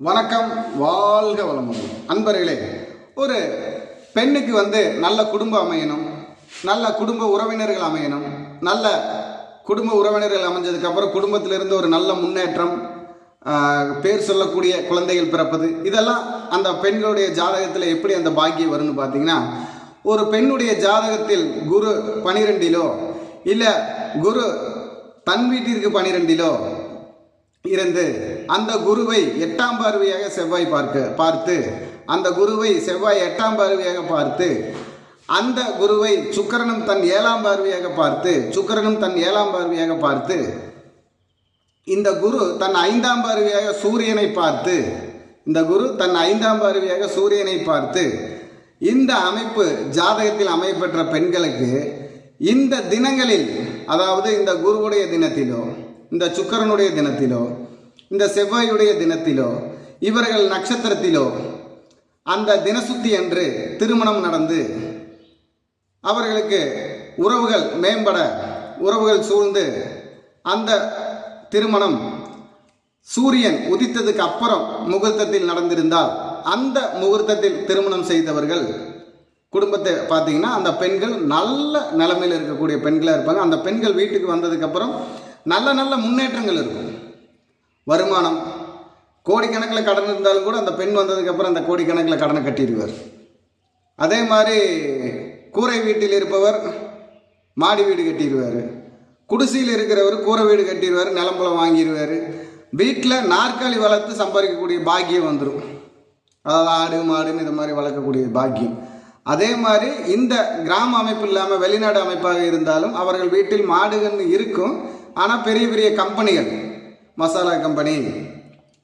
வணக்கம் வாழ்க வளமுடன். அன்பர்களே ஒரு பெண்ணுக்கு வந்து நல்ல குடும்பம் அமையணும் நல்ல குடும்ப உறவினர்கள் அமையணும் நல்ல குடும்ப உறவினர்கள் அமைஞ்சதுக்கப்புறம் குடும்பத்திலிருந்து ஒரு நல்ல முன்னேற்றம் பேர் சொல்லக்கூடிய குழந்தைகள் பிறப்பது இதெல்லாம் அந்த பெண்களுடைய ஜாதகத்தில் எப்படி அந்த பாக்கியம் வரும்னு பார்த்தீங்கன்னா ஒரு பெண்ணுடைய ஜாதகத்தில் குரு பனிரெண்டிலோ இல்லை குரு தன் வீட்டிற்கு பனிரெண்டிலோ இருந்து அந்த குருவை எட்டாம் பார்வையாக செவ்வாய் பார்க்க பார்த்து அந்த குருவை செவ்வாய் எட்டாம் பார்வையாக பார்த்து அந்த குருவை சுக்கிரனும் தன் ஏழாம் பார்வையாக பார்த்து சுக்கரனும் தன் ஏழாம் பார்வையாக பார்த்து இந்த குரு தன் ஐந்தாம் பார்வையாக சூரியனை பார்த்து இந்த குரு தன் ஐந்தாம் பார்வையாக சூரியனை பார்த்து இந்த அமைப்பு ஜாதகத்தில் அமைப்பெற்ற பெண்களுக்கு இந்த தினங்களில் அதாவது இந்த குருவுடைய தினத்திலோ இந்த சுக்கிரனுடைய தினத்திலோ இந்த செவ்வாயுடைய தினத்திலோ இவர்கள் நட்சத்திரத்திலோ அந்த தினசுத்தி அன்று திருமணம் நடந்து அவர்களுக்கு உறவுகள் மேம்பட உறவுகள் சூழ்ந்து அந்த திருமணம் சூரியன் உதித்ததுக்கு அப்புறம் முகூர்த்தத்தில் நடந்திருந்தால் அந்த முகூர்த்தத்தில் திருமணம் செய்தவர்கள் குடும்பத்தை பார்த்தீங்கன்னா அந்த பெண்கள் நல்ல நிலமையில் இருக்கக்கூடிய பெண்களாக இருப்பாங்க. அந்த பெண்கள் வீட்டுக்கு வந்ததுக்கப்புறம் நல்ல நல்ல முன்னேற்றங்கள் இருக்கும். வருமானம். கோடிக்கணக்கில் கடன் இருந்தாலும் கூட அந்த பெண் வந்ததுக்கப்புறம் அந்த கோடிக்கணக்கில் கடனை கட்டிடுவார். அதே மாதிரி கூரை வீட்டில் இருப்பவர் மாடி வீடு கட்டிடுவார். குடிசையில் இருக்கிறவர் கூரை வீடு கட்டிடுவார் நிலம்பலம் வாங்கிடுவார். வீட்டில் நாற்காலி வளர்த்து சம்பாதிக்கக்கூடிய பாக்கியம் வந்துடும் அதாவது ஆடு மாடுன்னு இது மாதிரி வளர்க்கக்கூடிய பாக்கியம். அதே மாதிரி இந்த கிராம அமைப்பு இல்லாமல் வெளிநாடு அமைப்பாக இருந்தாலும் அவர்கள் வீட்டில் மாடுகள்னு இருக்கும். ஆனால் பெரிய பெரிய கம்பெனிகள் மசாலா கம்பெனி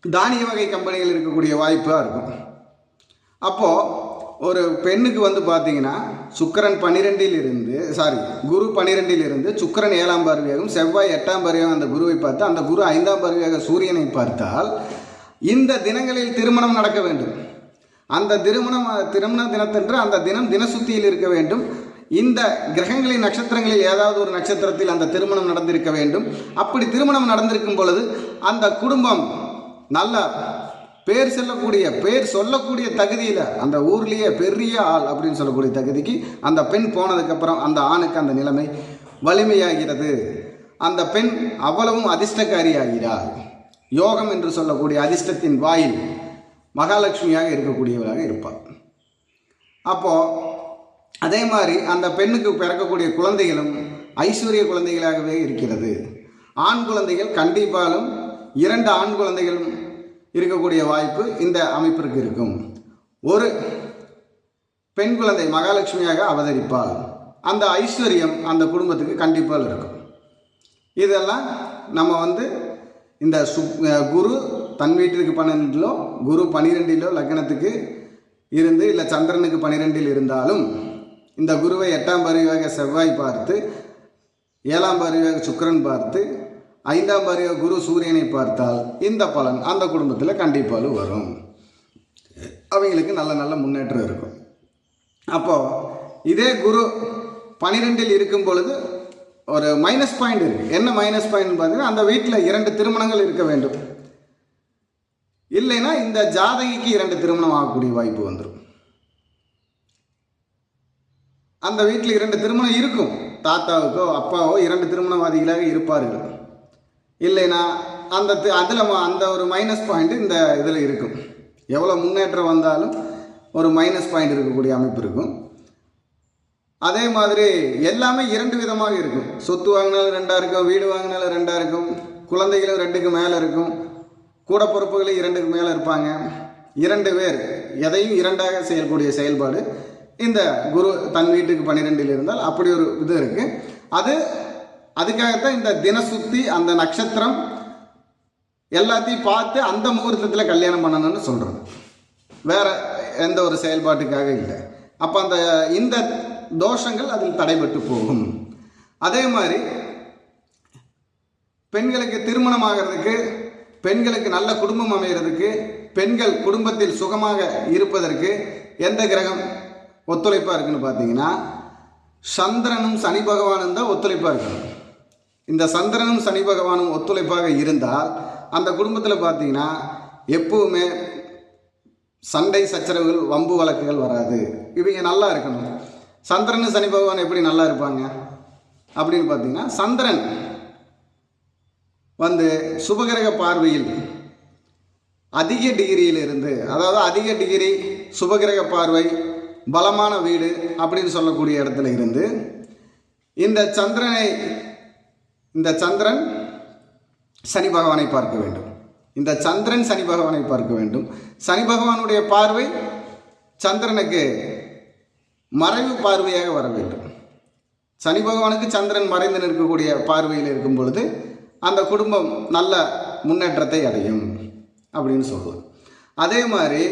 தானிய வகை கம்பெனிகள் இருக்கக்கூடிய வாய்ப்பாக இருக்கும். அப்போது ஒரு பெண்ணுக்கு வந்து பார்த்தீங்கன்னா சுக்கிரன் பன்னிரெண்டில் இருந்து சாரி குரு பன்னிரெண்டில் இருந்து சுக்கிரன் ஏழாம் பார்வையாகவும் செவ்வாய் எட்டாம் பார்வையாகவும் அந்த குருவை பார்த்து அந்த குரு ஐந்தாம் பார்வையாக சூரியனை பார்த்தால் இந்த தினங்களில் திருமணம் நடக்க வேண்டும். அந்த திருமணம் திருமண தினத்தன்று அந்த தினம் தினசுத்தியில் இருக்க வேண்டும். இந்த கிரகங்களின் நட்சத்திரங்களில் ஏதாவது ஒரு நட்சத்திரத்தில் அந்த திருமணம் நடந்திருக்க வேண்டும். அப்படி திருமணம் நடந்திருக்கும் பொழுது அந்த குடும்பம் நல்ல பேர் செல்லக்கூடிய பேர் சொல்லக்கூடிய தகுதியில் அந்த ஊர்லேயே பெரிய ஆள் அப்படின்னு சொல்லக்கூடிய தகுதிக்கு அந்த பெண் போனதுக்கப்புறம் அந்த ஆணுக்கு அந்த நிலைமை வலிமையாகிறது. அந்த பெண் அவ்வளவும் அதிர்ஷ்டக்காரியாகிறார் யோகம் என்று சொல்லக்கூடிய அதிர்ஷ்டத்தின் வாயில் மகாலட்சுமியாக இருக்கக்கூடியவராக இருப்பார் அப்போது அதே மாதிரி அந்த பெண்ணுக்கு பிறக்கக்கூடிய குழந்தைகளும் ஐஸ்வர்ய குழந்தைகளாகவே இருக்கிறது. ஆண் குழந்தைகள் கண்டிப்பாலும் இரண்டு ஆண் குழந்தைகளும் இருக்கக்கூடிய வாய்ப்பு இந்த அமைப்பிற்கு இருக்கும். ஒரு பெண் குழந்தை மகாலட்சுமியாக அவதரிப்பாள். அந்த ஐஸ்வர்யம் அந்த குடும்பத்துக்கு கண்டிப்பாக இருக்கும். இதெல்லாம் நம்ம வந்து இந்த சு குரு தன் வீட்டிற்கு பன்னெண்டிலோ குரு பனிரெண்டிலோ லக்னத்துக்கு இருந்து இல்லை சந்திரனுக்கு பனிரெண்டில் இருந்தாலும் இந்த குருவை எட்டாம் பருவாக செவ்வாய் பார்த்து ஏழாம் பருவாக சுக்கரன் பார்த்து ஐந்தாம் பருவாக குரு சூரியனை பார்த்தால் இந்த பலன் அந்த குடும்பத்தில் கண்டிப்பாக வரும். அவங்களுக்கு நல்ல நல்ல முன்னேற்றம் இருக்கும். அப்போது இதே குரு பனிரெண்டில் இருக்கும் பொழுது ஒரு மைனஸ் பாயிண்ட் இருக்குது என்ன மைனஸ் பாயிண்ட் பார்த்தீங்கன்னா அந்த வீட்டில் இரண்டு திருமணங்கள் இருக்க வேண்டும். இல்லைன்னா இந்த ஜாதகிக்கு இரண்டு திருமணம் ஆகக்கூடிய வாய்ப்பு வந்துடும் அந்த வீட்டில் இரண்டு திருமணம் இருக்கும். தாத்தாவுக்கோ அப்பாவோ இரண்டு திருமணவாதிகளாக இருப்பார்கள். இல்லைன்னா அந்த அதில் அந்த ஒரு மைனஸ் பாயிண்ட் இந்த இதில் இருக்கும். எவ்வளோ முன்னேற்றம் வந்தாலும் ஒரு மைனஸ் பாயிண்ட் இருக்கக்கூடிய அமைப்பு இருக்கும். அதே மாதிரி எல்லாமே இரண்டு விதமாக இருக்கும். சொத்து வாங்கினாலும் ரெண்டாக இருக்கும் வீடு வாங்கினாலும் ரெண்டாக இருக்கும் குழந்தைகளும் ரெண்டுக்கு மேலே இருக்கும் கூட பொறுப்புகளும் இரண்டுக்கு மேலே இருப்பாங்க. இரண்டு பேர் எதையும் இரண்டாக செய்யக்கூடிய செயல்பாடு இந்த குரு தன் வீட்டுக்கு பன்னிரெண்டில் இருந்தால் அப்படி ஒரு இது இருக்குது அது அதுக்காகத்தான் இந்த தினசுத்தி அந்த நட்சத்திரம் எல்லாத்தையும் பார்த்து அந்த முகூர்த்தத்தில் கல்யாணம் பண்ணணும்னு சொல்கிறது வேற எந்த ஒரு செயல்பாட்டுக்காக இல்லை. அப்போ அந்த இந்த தோஷங்கள் அதில் தடைபட்டு போகும். அதே மாதிரி பெண்களுக்கு திருமணம் ஆகிறதுக்கு பெண்களுக்கு நல்ல குடும்பம் அமைகிறதுக்கு பெண்கள் குடும்பத்தில் சுகமாக இருப்பதற்கு எந்த கிரகம்? ஒத்துழைப்பாக இருக்குன்னு பார்த்தீங்கன்னா சந்திரனும் சனி பகவானும் தான் ஒத்துழைப்பாக இருக்கணும். இந்த சந்திரனும் சனி பகவானும் ஒத்துழைப்பாக இருந்தால் அந்த குடும்பத்தில் பார்த்தீங்கன்னா எப்பவுமே சண்டை சச்சரவுகள் வம்பு வழக்குகள் வராது. இவங்க நல்லா இருக்கணும். சந்திரன் சனி பகவான் எப்படி நல்லா இருப்பாங்க? அப்படின்னு பார்த்தீங்கன்னா சந்திரன் வந்து சுபகிரக பார்வையில் அதிக டிகிரியில் இருந்து அதாவது அதிக டிகிரி சுபகிரக பார்வை பலமான வீடு அப்படின்னு சொல்லக்கூடிய இடத்துல இருந்து இந்த சந்திரனை இந்த சந்திரன் சனி பகவானை பார்க்க வேண்டும். இந்த சந்திரன் சனி பகவானை பார்க்க வேண்டும். சனி பகவானுடைய பார்வை சந்திரனுக்கு மறைவு பார்வையாக வர வேண்டும். சனி பகவானுக்கு சந்திரன் மறைந்து நிற்கக்கூடிய பார்வையில் இருக்கும் பொழுது அந்த குடும்பம் நல்ல முன்னேற்றத்தை அடையும் அப்படின்னு சொல்லுவோம். அதே மாதிரி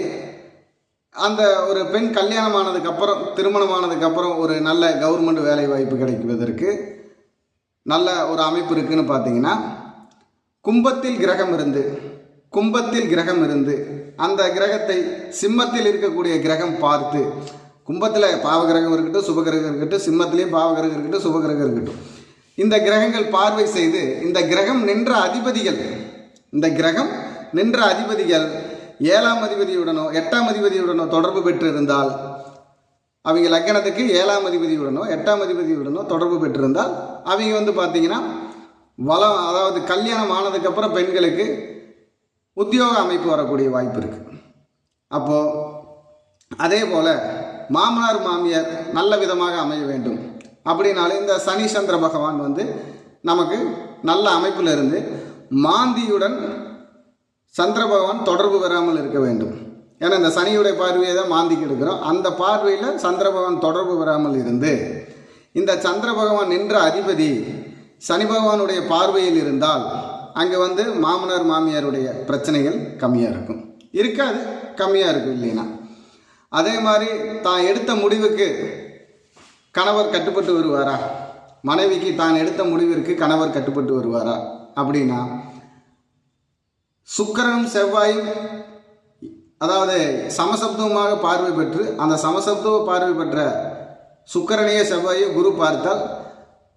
அந்த ஒரு பெண் கல்யாணம் ஆனதுக்கப்புறம் திருமணமானதுக்கு அப்புறம் ஒரு நல்ல கவர்மெண்ட் வேலை வாய்ப்பு கிடைக்குவதற்கு நல்ல ஒரு அமைப்பு இருக்குன்னு பார்த்தீங்கன்னா கும்பத்தில் கிரகம் இருந்து கும்பத்தில் கிரகம் இருந்து அந்த கிரகத்தை சிம்மத்தில் இருக்கக்கூடிய கிரகம் பார்த்து கும்பத்தில் பாவகிரகம் இருக்கட்டும் சுபகிரகம் இருக்கட்டும் சிம்மத்திலையும் பாவகிரகம் இருக்கட்டும் சுபகிரகம் இருக்கட்டும். இந்த கிரகங்கள் பார்வை செய்து இந்த கிரகம் நின்ற அதிபதிகள் இந்த கிரகம் நின்ற அதிபதிகள் ஏழாம் அதிபதியுடனோ எட்டாம் அதிபதியுடனோ தொடர்பு பெற்றிருந்தால் அவங்க லக்கணத்துக்கு ஏழாம் அதிபதியுடனோ எட்டாம் அதிபதியுடனோ தொடர்பு பெற்றிருந்தால் அவங்க வந்து பார்த்தீங்கன்னா வளம் அதாவது கல்யாணம் ஆனதுக்கப்புறம் பெண்களுக்கு உத்தியோக அமைப்பு வரக்கூடிய வாய்ப்பு இருக்குது அப்போது அதே போல் மாமனார் மாமியார் நல்ல விதமாக அமைய வேண்டும். அப்படின்னாலே இந்த சனி சந்திர பகவான் வந்து நமக்கு நல்ல அமைப்பில் இருந்து மாந்தியுடன் சந்திர பகவான் தொடர்பு பெறாமல் இருக்க வேண்டும். ஏன்னா இந்த சனியுடைய பார்வையை தான் மாந்திக்கு எடுக்கிறோம். அந்த பார்வையில் சந்திர பகவான் தொடர்பு பெறாமல் இருந்து இந்த சந்திர பகவான் நின்ற அதிபதி சனி பகவானுடைய பார்வையில் இருந்தால் அங்கே வந்து மாமனார் மாமியாருடைய பிரச்சனைகள் கம்மியாக இருக்கும். இருக்காது. கம்மியாக இருக்கும் இல்லைன்னா. அதே மாதிரி தான் எடுத்த முடிவுக்கு கணவர் கட்டுப்பட்டு வருவாரா? மனைவிக்கு தான் எடுத்த முடிவிற்கு கணவர் கட்டுப்பட்டு வருவாரா? அப்படின்னா சுக்கரனும் செவ்வாயும் அதாவது சமசப்தமாக பார்வை பெற்று அந்த சமசப்தவ பார்வை பெற்ற சுக்கரனையே செவ்வாயோ குரு பார்த்தால்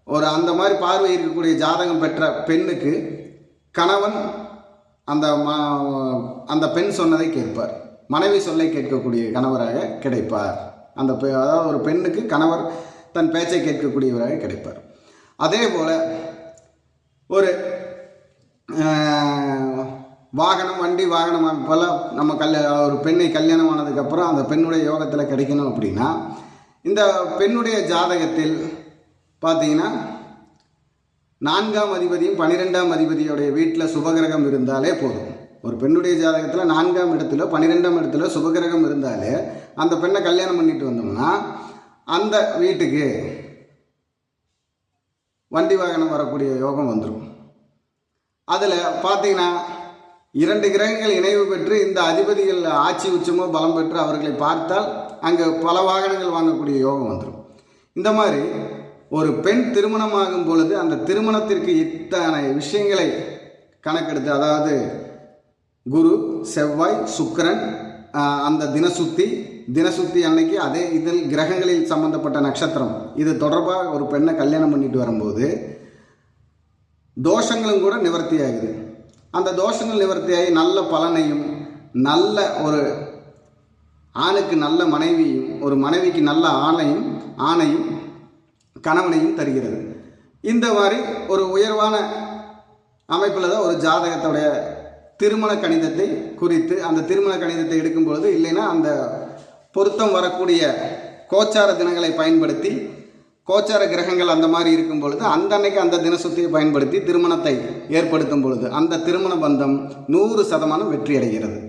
ஒரு அந்த மாதிரி பார்வை இருக்கக்கூடிய ஜாதகம் பெற்ற பெண்ணுக்கு கணவன் அந்த மா அந்த பெண் சொன்னதை கேட்பார். மனைவி சொல்லை கேட்கக்கூடிய கணவராக கிடைப்பார். அந்த பெ அதாவது ஒரு பெண்ணுக்கு கணவர் தன் பேச்சை கேட்கக்கூடியவராக கிடைப்பார். அதே போல் ஒரு வாகனம் வண்டி வாகனம் அமைப்பெல்லாம் நம்ம கல்ய ஒரு பெண்ணை கல்யாணம் ஆனதுக்கப்புறம் அந்த பெண்ணுடைய யோகத்தில் கிடைக்கணும் அப்படின்னா இந்த பெண்ணுடைய ஜாதகத்தில் பார்த்தீங்கன்னா நான்காம் அதிபதியும் பன்னிரெண்டாம் அதிபதியுடைய வீட்டில் சுபகிரகம் இருந்தாலே போதும். ஒரு பெண்ணுடைய ஜாதகத்தில் நான்காம் இடத்துல பன்னிரெண்டாம் இடத்துல சுபகிரகம் இருந்தாலே அந்த பெண்ணை கல்யாணம் பண்ணிட்டு வந்தோம்னா அந்த வீட்டுக்கு வண்டி வாகனம் வரக்கூடிய யோகம் வந்துடும் அதில் பார்த்தீங்கன்னா இரண்டு கிரகங்கள் இணைவு பெற்று இந்த அதிபதிகள் ஆட்சி உச்சமோ பலம் பெற்று அவர்களை பார்த்தால் அங்கே பல வாகனங்கள் வாங்கக்கூடிய யோகம் வந்துடும் இந்த மாதிரி ஒரு பெண் திருமணமாகும் பொழுது அந்த திருமணத்திற்கு இத்தனை விஷயங்களை கணக்கெடுத்து அதாவது குரு செவ்வாய் சுக்கரன் அந்த தினசுத்தி தினசுத்தி அன்னைக்கு அதே இதில் கிரகங்களில் சம்பந்தப்பட்ட நட்சத்திரம். இது தொடர்பாக ஒரு பெண்ணை கல்யாணம் பண்ணிட்டு வரும்போது தோஷங்களும் கூட நிவர்த்தி ஆகுது. அந்த தோஷங்கள் நிவர்த்தியாகி நல்ல பலனையும் நல்ல ஒரு ஆணுக்கு நல்ல மனைவியும் ஒரு மனைவிக்கு நல்ல ஆணையும் ஆணையும் கணவனையும் தருகிறது. இந்த மாதிரி ஒரு உயர்வான அமைப்பில் தான் ஒரு ஜாதகத்துடைய திருமண கணிதத்தை குறித்து அந்த திருமண கணிதத்தை எடுக்கும் பொழுது இல்லைன்னா அந்த பொருத்தம் வரக்கூடிய கோச்சார தினங்களை பயன்படுத்தி கோச்சார கிரகங்கள் அந்த மாதிரி இருக்கும் பொழுது அந்த அன்னைக்கு அந்த தினசத்தியை பயன்படுத்தி திருமணத்தை ஏற்படுத்தும் பொழுது அந்த திருமண பந்தம் நூறு சதமானம் வெற்றி அடைகிறது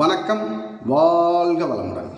வணக்கம் வாழ்க வளமுடன்.